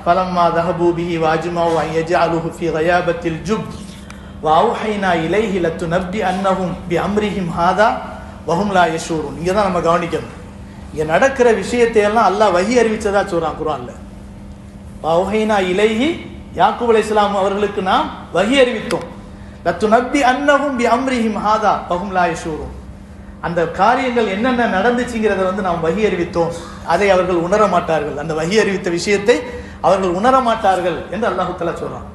فلما ذهبوا به واجمعوا ان يجعلوه في غيابه الجب واوحينا اليه لتنبئنهم بامرهم هذا وهم لا يشعرون இங்க தான் நம்ம கவனிக்கணும் இங்க நடக்கிற விஷயத்தை எல்லாம் அல்லாஹ் வஹி அறிவிச்சதா சொல்றான் குர்ஆன்ல வஹைனா இலைஹி யாக்கூப் அலைஹிஸ்ஸலாம் அவர்களுக்கு நாம் வஹி அறிவித்தோம் லத்துனப்பி அன்னஹும் பி அம்ரிஹிம் ஹாதா வஹும் லா யஷூரும் அந்த காரியங்கள் என்னென்ன நடந்துச்சுங்கிறத வந்து நாம் வகி அறிவித்தோம் அதை அவர்கள் உணர மாட்டார்கள் அந்த வகி அறிவித்த விஷயத்தை அவர்கள் உணர மாட்டார்கள் என்று அல்லாஹு தஆலா சொல்றான்.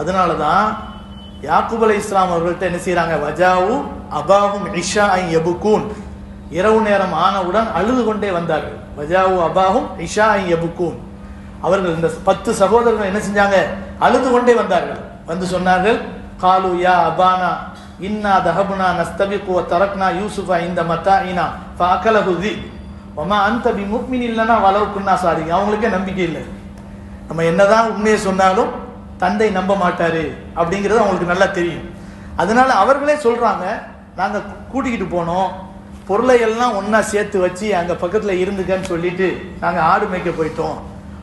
அதனால தான் யாக்குப் அலை இஸ்லாம் அவர்கள்ட்ட என்ன செய்கிறாங்க வஜாவு அபாவும் இஷா ஐ எபுக்கூன் இரவு நேரம் ஆனவுடன் அழுது கொண்டே வந்தார்கள். வஜாவு அபாவும் இஷா ஐ எபுக்கூன் அவர்கள் இந்த பத்து சகோதரர்கள் என்ன செஞ்சாங்க? அழுது கொண்டே வந்தார்கள். வந்து சொன்னார்கள் காலு யா அபானா இன்னா தஹபுனா நஸ்தபிக்கு தரக்னா யூசுஃபா இந்த மத்தா இனா அகலகுதி ஒமா அந்த பி முக்மின் இல்லைன்னா வளவுக்குன்னா குன்னா சாரி அவங்களுக்கே நம்பிக்கை இல்லை. நம்ம என்னதான் உண்மையை சொன்னாலும் தந்தை நம்ப மாட்டாரு அப்படிங்கிறது அவங்களுக்கு நல்லா தெரியும். அதனால அவர்களே சொல்றாங்க நாங்கள் கூட்டிக்கிட்டு போனோம். பொருளை எல்லாம் ஒன்றா சேர்த்து வச்சு அங்கே பக்கத்தில் இருந்துக்கன்னு சொல்லிட்டு நாங்கள் ஆடு மேய்க்க போயிட்டோம்.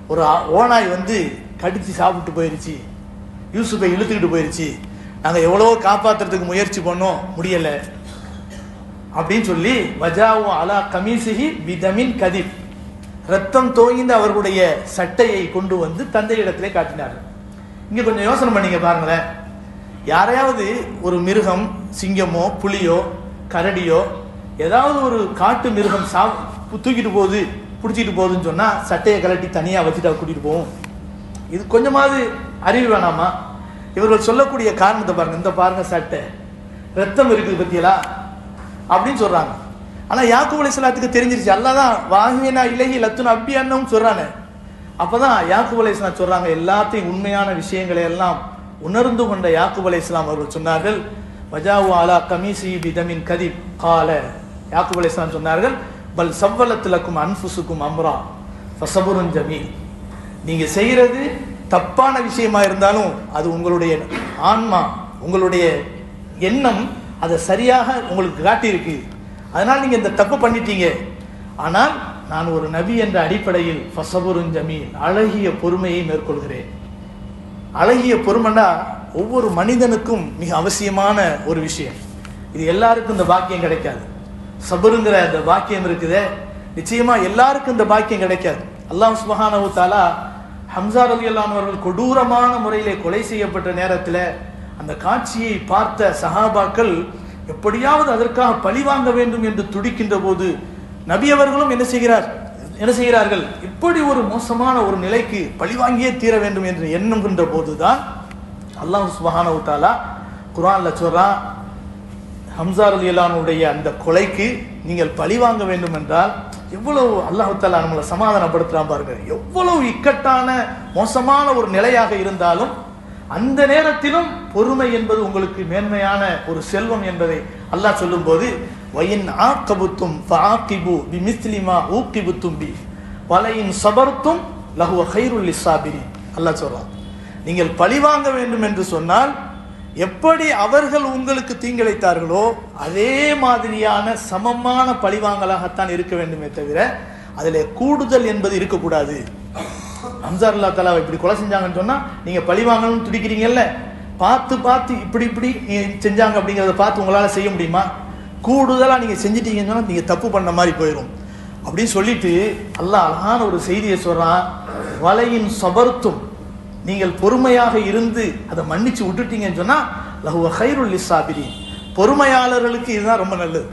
ஒரு ஓனாய் வந்து கடித்து சாப்பிட்டு போயிருச்சு. யூசுஃபை இழுத்துக்கிட்டு போயிருச்சு. நாங்கள் எவ்வளோ காப்பாற்றுறதுக்கு முயற்சி பண்ணோம். முடியலை. அப்படின்னு சொல்லி வஜாவும் அலா கமீசிஹி விதமின் கதிப் ரத்தம் தோய்ந்த அவர்களுடைய சட்டையை கொண்டு வந்து தந்தையிடத்திலே காட்டினார்கள். இங்க கொஞ்சம் யோசனை பண்ணீங்க பாருங்களேன். யாரையாவது ஒரு மிருகம் சிங்கமோ புலியோ கரடியோ ஏதாவது ஒரு காட்டு மிருகம் சா தூக்கிட்டு போகுது பிடிச்சிட்டு போகுதுன்னு சொன்னா சட்டையை கலட்டி தனியா வச்சுட்டு கூட்டிகிட்டு கூட்டிட்டு இது கொஞ்சமாவது அறிவு வேணாமா? இவர்கள் சொல்லக்கூடிய காரணத்தை பாருங்க. இந்த பாருங்க சட்டை. ரத்தம் இருக்குது பத்தியலா? அப்படின்னு சொல்றாங்க. ஆனால் யாக்கூப் அலைஹிஸ்ஸலாத்துக்கு தெரிஞ்சிருச்சு. அல்லாஹ் தான் இலகி லத்துன அப்பியான்னு சொல்றானே. அப்பதான் யாக்கூப் அலைஹிஸ்ஸலாம் சொல்கிறாங்க எல்லாத்தையும் உண்மையான விஷயங்களை எல்லாம் உணர்ந்து கொண்ட யாக்கூப் அலைஹிஸ்ஸலாம் அவர்கள் சொன்னார்கள் வஜாவு அலா கமிசி பிதமின் கதிப் கால யாக்கூப் அலைஹிஸ்ஸலாம் சொன்னார்கள் பல் சவ்வலத்திலக்கும் அன்ஃபுசுக்கும் அம்ரா ஃபசபுருன் ஜமீல் நீங்கள் செய்கிறது தப்பான விஷயமா இருந்தாலும் அது உங்களுடைய ஆன்மா உங்களுடைய எண்ணம் அதை சரியாக உங்களுக்கு காட்டியிருக்கு. அதனால் நீங்கள் இந்த தப்பு பண்ணிட்டீங்க. ஆனால் நான் ஒரு நபி என்ற அடிப்படையில் ஃபசபுருன் ஜமீன் அழகிய பொறுமையை மேற்கொள்கிறேன். அழகிய பொறுமைன்னா ஒவ்வொரு மனிதனுக்கும் மிக அவசியமான ஒரு விஷயம். இது எல்லாருக்கும் இந்த பாக்கியம் கிடைக்காது. சபருங்கிற அந்த பாக்கியம் இருக்குதே. நிச்சயமாக எல்லாருக்கும் இந்த பாக்கியம் கிடைக்காது. அல்லாஹ் சுபஹானவு தாலா ஹம்சா அலி அல்லானவர்கள் கொடூரமான முறையிலே கொலை செய்யப்பட்ட நேரத்தில் அந்த காட்சியை பார்த்த சஹாபாக்கள் எப்படியாவது அதற்காக பழி வாங்க வேண்டும் என்று துடிக்கின்ற போது நபி அவர்களும் என்ன செய்கிறார்? என்ன செய்கிறார்கள்? இப்படி ஒரு மோசமான ஒரு நிலைக்கு பழிவாங்கியே தீர வேண்டும் என்று எண்ணுகின்ற போதுதான் அல்லாஹ் சுபஹானஹு குரான் குர்ஆன்ல சொல்றான் அலி அல்லானுடைய அந்த கொலைக்கு நீங்கள் பழி வாங்க வேண்டும் என்றால் எவ்வளவு அல்லாஹ் தாலா நம்மளை சமாதானப்படுத்துகிறான் பாருங்க. எவ்வளவு இக்கட்டான மோசமான ஒரு நிலையாக இருந்தாலும் அந்த நேரத்திலும் பொறுமை என்பது உங்களுக்கு மேன்மையான ஒரு செல்வம் என்பதை அல்லாஹ் சொல்லும்போது வயின் ஆக்கபுத்தும் ஃபஆகிபு பிமிஸ்லிமா ஊக்கிபுத்தும் பி. வலையின் சபர்த்தும் லஹுவ ஹைருல் இசாபிரி அல்லாஹ் சொல்றான். நீங்கள் பழி வாங்க வேண்டும் என்று சொன்னால் எப்படி அவர்கள் உங்களுக்கு தீங்கிழைத்தார்களோ அதே மாதிரியான சமமான பழிவாங்கலாகத்தான் இருக்க வேண்டுமே தவிர அதில் கூடுதல் என்பது இருக்கக்கூடாது. அம்சார் தலாவை இப்படி கொலை செஞ்சாங்கன்னு சொன்னா நீங்க பழி வாங்கணும்னு துடிக்கிறீங்கல்ல? பார்த்து பார்த்து இப்படி இப்படி செஞ்சாங்க அப்படிங்கிறத பார்த்து உங்களால் செய்ய முடியுமா? கூடுதலாக நீங்கள் செஞ்சிட்டீங்கன்னு சொன்னால் நீங்கள் தப்பு பண்ண மாதிரி போயிடும் அப்படின்னு சொல்லிட்டு அல்லாஹ் அழகான ஒரு செய்தியை சொல்கிறான் வலையின் சபர்த்தும் நீங்கள் பொறுமையாக இருந்து அதை மன்னிச்சு விட்டுட்டீங்கன்னு சொன்னால் லஹுவ ஹைருல் லிசாபிரி பொறுமையாளர்களுக்கு இதுதான் ரொம்ப நல்லது.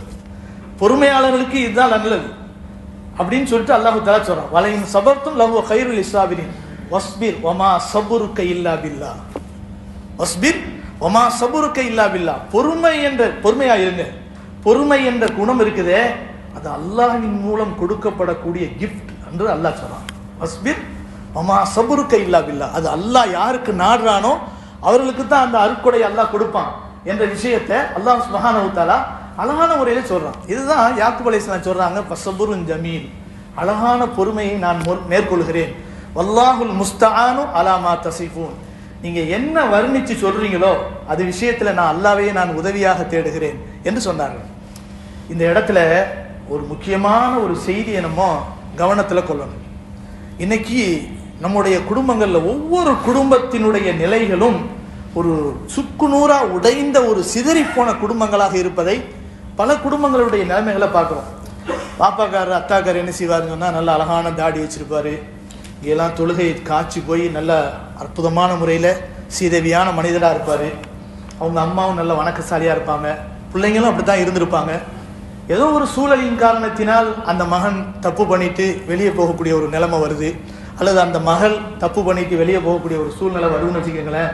பொறுமையாளர்களுக்கு இதுதான் நல்லது. அப்படின்னு சொல்லிட்டு அல்லாஹு தலா சொல்றான். வலையின் சபர்த்தும் லவ் ஹைருல் லிசாபிரின் வஸ்பிர் ஒமா சபுருக்க இல்லா பில்லா. வஸ்பிர் ஒமா சபுருக்க இல்லா பில்லா. பொறுமை என்ற பொறுமையா இருங்க. பொறுமை என்ற குணம் இருக்குதே அது அல்லாஹின் மூலம் கொடுக்கப்படக்கூடிய கிஃப்ட் என்று அல்லாஹ் சொல்றான். வஸ்பிர் வமா சபுருக்க இல்லா பில்லா. அது அல்லாஹ் யாருக்கு நாடுறானோ அவர்களுக்கு தான் அந்த அருக்குடை அல்லாஹ் கொடுப்பான் என்ற விஷயத்தை அல்லாஹ் சுபஹானஹு அழகான முறையில் சொல்கிறான் இதுதான் யாக்குப் அலைஹிஸ்ஸலாம் சொல்கிறாங்க பசபுருன் ஜமீன் அழகான பொறுமையை நான் மேற்கொள்கிறேன். வல்லாஹுல் முஸ்தானு அலாமா தசிஃபூன் நீங்கள் என்ன வர்ணித்து சொல்கிறீங்களோ அது விஷயத்தில் நான் அல்லாவையே நான் உதவியாக தேடுகிறேன் என்று சொன்னார்கள். இந்த இடத்துல ஒரு முக்கியமான ஒரு செய்தியை நம்ம கவனத்தில் கொள்ளணும். இன்னைக்கு நம்முடைய குடும்பங்களில் ஒவ்வொரு குடும்பத்தினுடைய நிலைகளும் ஒரு சுக்குநூறாக உடைந்த ஒரு சிதறிப்போன குடும்பங்களாக இருப்பதை பல குடும்பங்களுடைய நிலைமைகளை பார்க்குறோம். பாப்பாக்காரர் அத்தாக்காரர் என்ன செய்வாருன்னு சொன்னால் நல்ல அழகான தாடி வச்சுருப்பார். எல்லாம் தொழுகை காய்ச்சி போய் நல்ல அற்புதமான முறையில் சீதேவியான மனிதராக இருப்பார். அவங்க அம்மாவும் நல்ல வணக்கசாலியாக இருப்பாங்க. பிள்ளைங்களும் அப்படி தான் இருந்திருப்பாங்க. ஏதோ ஒரு சூழலின் காரணத்தினால் அந்த மகன் தப்பு பண்ணிட்டு வெளியே போகக்கூடிய ஒரு நிலைமை வருது. அல்லது அந்த மகள் தப்பு பண்ணிட்டு வெளியே போகக்கூடிய ஒரு சூழ்நிலை வருதுன்னு வச்சுக்கோங்களேன்.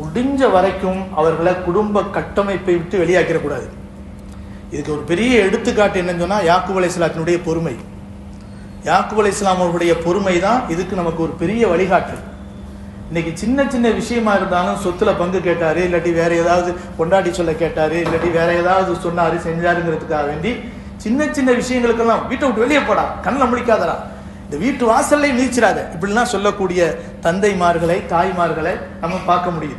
முடிஞ்ச வரைக்கும் அவர்களை குடும்ப கட்டமைப்பை விட்டு வெளியாக்கிடக்கூடாது. இதுக்கு ஒரு பெரிய எடுத்துக்காட்டு என்னன்னு சொன்னால் யாக்குப் அலைஹிஸ்ஸலாத்தினுடைய பொறுமை. யாக்குப் அலைஹிஸ்ஸலாம் அவர்களுடைய பொறுமை தான் இதுக்கு நமக்கு ஒரு பெரிய வழிகாட்டு. இன்னைக்கு சின்ன சின்ன விஷயமா இருந்தாலும் சொத்துல பங்கு கேட்டார் இல்லாட்டி வேற ஏதாவது கொண்டாடி சொல்ல கேட்டார் இல்லாட்டி வேற ஏதாவது சொன்னார் செஞ்சாருங்கிறதுக்காக வேண்டி சின்ன சின்ன விஷயங்களுக்கெல்லாம் வீட்டை விட்டு வெளியே போடா கண்ணில் முடிக்காதடா இந்த வீட்டு வாசல்லையும் நீச்சிடாத இப்படிலாம் சொல்லக்கூடிய தந்தைமார்களை தாய்மார்களை நம்ம பார்க்க முடியுது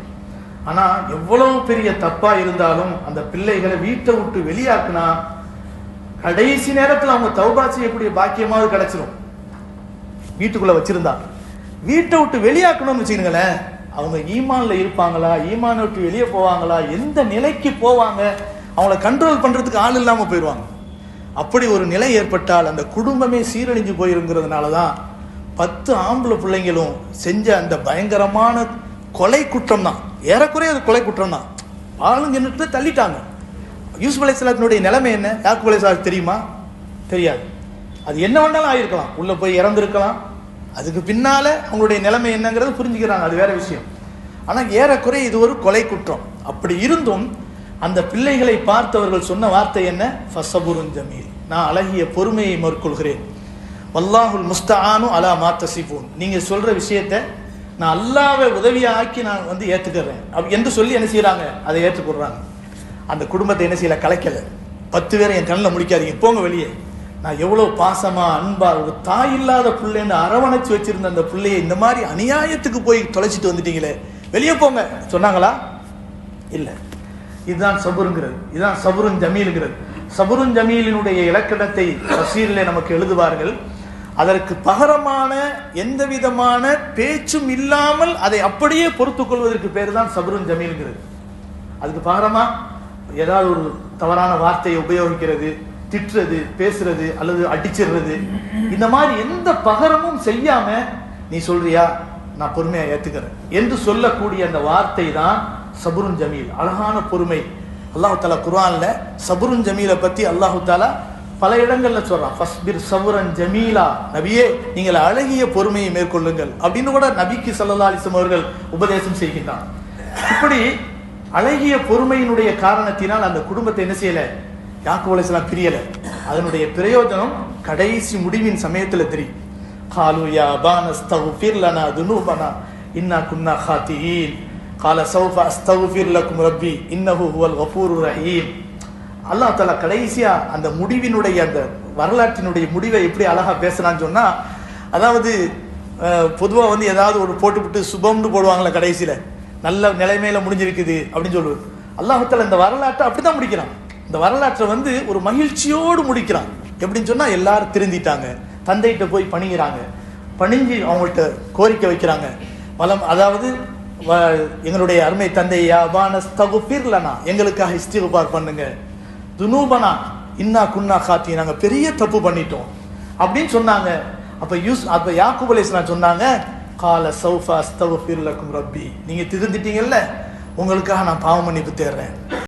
ஆனால் எவ்வளவு பெரிய தப்பா இருந்தாலும் அந்த பிள்ளைகளை வீட்டை விட்டு வெளியாக்குனா கடைசி நேரத்தில் அவங்க தௌபா செய்யக்கூடிய பாக்கியமாவது கிடைச்சிரும். வீட்டுக்குள்ள வச்சிருந்தா. வீட்டை விட்டு வெளியாக்கணும்னு வச்சுக்கோங்களேன் அவங்க ஈமான்ல இருப்பாங்களா ஈமானை விட்டு வெளியே போவாங்களா எந்த நிலைக்கு போவாங்க அவங்கள கண்ட்ரோல் பண்றதுக்கு ஆள் இல்லாமல் போயிடுவாங்க. அப்படி ஒரு நிலை ஏற்பட்டால் அந்த குடும்பமே சீரழிஞ்சு போயிருங்கிறதுனால தான் பத்து ஆம்பளை பிள்ளைங்களும் செஞ்ச அந்த பயங்கரமான கொலை குற்றம் தான் ஏறக்குறைய அது கொலை குற்றம் தான் ஆளுங்க தள்ளிட்டாங்க. யூசுப் அலைஹிஸ்ஸலாத்தினுடைய நிலைமை என்ன? யாக்குப் அலைஹிஸ்ஸலாத்துக்கு தெரியுமா? தெரியாது. அது என்ன வேணாலும் ஆகிருக்கலாம் உள்ளே போய் இறந்துருக்கலாம். அதுக்கு பின்னால் அவங்களுடைய நிலைமை என்னங்கிறது புரிஞ்சுக்கிறாங்க. அது வேற விஷயம். ஆனால் ஏறக்குறைய இது ஒரு கொலை குற்றம் அப்படி இருந்தும் அந்த பிள்ளைகளை பார்த்தவர்கள் சொன்ன வார்த்தை என்ன? ஃபசபுருன் ஜமீல். நான் அழகிய பொறுமையை மேற்கொள்கிறேன். வல்லாஹுல் முஸ்தஆனு அலா மாத்தசிபூன் நீங்கள் சொல்கிற விஷயத்தை நான் அல்லாவை உதவியாக்கி நான் வந்து ஏற்றுக்கிறேன் அப்படி என்று சொல்லி என்ன செய்கிறாங்க அதை ஏற்றுக்கொடுறாங்க அந்த குடும்பத்தை என்ன செய்யல? கலைக்கலை. பத்து பேரை என் கண்ணில் முடிக்காதீங்க. போங்க வெளியே. நான் எவ்வளோ பாசமாக அன்பாக ஒரு தாய் இல்லாத பிள்ளைன்னு அரவணைச்சு வச்சிருந்த அந்த பிள்ளையை இந்த மாதிரி அநியாயத்துக்கு போய் தொலைச்சிட்டு வந்துட்டீங்களே. வெளியே போங்க. சொன்னாங்களா? இல்லை. இதுதான் சபுருங்கிறது. இதுதான் சபுருன் ஜமீலுங்கிறது. சபுருன் ஜமீலினுடைய இலக்கணத்தை தசீரிலே நமக்கு எழுதுவார்கள். அதற்கு பகரமான எந்த விதமான பேச்சும் இல்லாமல் அதை அப்படியே பொறுத்து கொள்வதற்கு பேர் தான் சபருன் ஜமீல்ங்கிறது. அதுக்கு பகரமா ஏதாவது ஒரு தவறான வார்த்தையை உபயோகிக்கிறது திட்டுறது பேசுறது அல்லது அடிச்சிடுறது. இந்த மாதிரி எந்த பகரமும் செய்யாம நீ சொல்றியா? நான் பொறுமையா ஏத்துக்கிறேன். என்று சொல்லக்கூடிய அந்த வார்த்தை தான் சபுருன் ஜமீல். அழகான பொறுமை. அல்லாஹு தாலா குர்ஆன்ல சபுருன் ஜமீலை பத்தி அல்லாஹு தாலா பல இடங்கள்ல சொல்றான். ஃபஸ்பிர் சவுரன் ஜமீலா. நபியே நீங்கள் அழகிய பொறுமையை மேற்கொள்ளுங்கள். அப்படின்னு கூட நபிக்கு சல்லா அலிசம் அவர்கள் உபதேசம் செய்கின்றான். இப்படி அழகிய பொறுமையினுடைய காரணத்தினால் அந்த குடும்பத்தை என்ன செய்யல? யாக்கு அலிஸ்லாம் பிரியல. அதனுடைய பிரயோஜனம் கடைசி முடிவின் சமயத்துல தெரியும். காலு யா பானஸ்தகுஃபிர் லனா இன்னா குன்னா ஹாத்தியின் கால சௌஃப அஸ்தகுஃபிர் லக்கும் ரப்பி இன்னஹு ஹுவல் கஃபூர் ரஹீம். அல்லா தலா கடைசியா அந்த முடிவினுடைய அந்த வரலாற்றினுடைய முடிவை எப்படி அழகா பேசுறான்னு சொன்னா அதாவது பொதுவாக வந்து ஏதாவது ஒரு போட்டுவிட்டு சுபம்னு போடுவாங்களே கடைசியில். நல்ல நிலைமையில முடிஞ்சிருக்குது அப்படின்னு சொல்லுவது அல்லாஹத்தில் இந்த வரலாற்றை அப்படி தான் முடிக்கிறான். இந்த வரலாற்றை வந்து ஒரு மகிழ்ச்சியோடு முடிக்கிறான். எப்படின்னு சொன்னால் எல்லாரும் திருந்திட்டாங்க. தந்தைகிட்ட போய் பணிகிறாங்க பணிஞ்சு அவங்கள்ட்ட கோரிக்கை வைக்கிறாங்க. மலம் அதாவது எங்களுடைய அருமை தந்தை யாபான எங்களுக்காக இஸ்திகுபார் பண்ணுங்க. துனூபனா இன்னா குன்னா காத்தி நாங்கள் பெரிய தப்பு பண்ணிட்டோம். அப்படின்னு சொன்னாங்க. அப்போ யூஸ் அப்போ யாக்கூப் அலைஹிஸ்ஸலாம் சொன்னாங்க கால சௌஃபா அஸ்தவ லக்கும் ரப்பி. நீங்கள் திருந்திட்டீங்கல்ல உங்களுக்காக நான் பாவம் மன்னிப்பு தேடுறேன்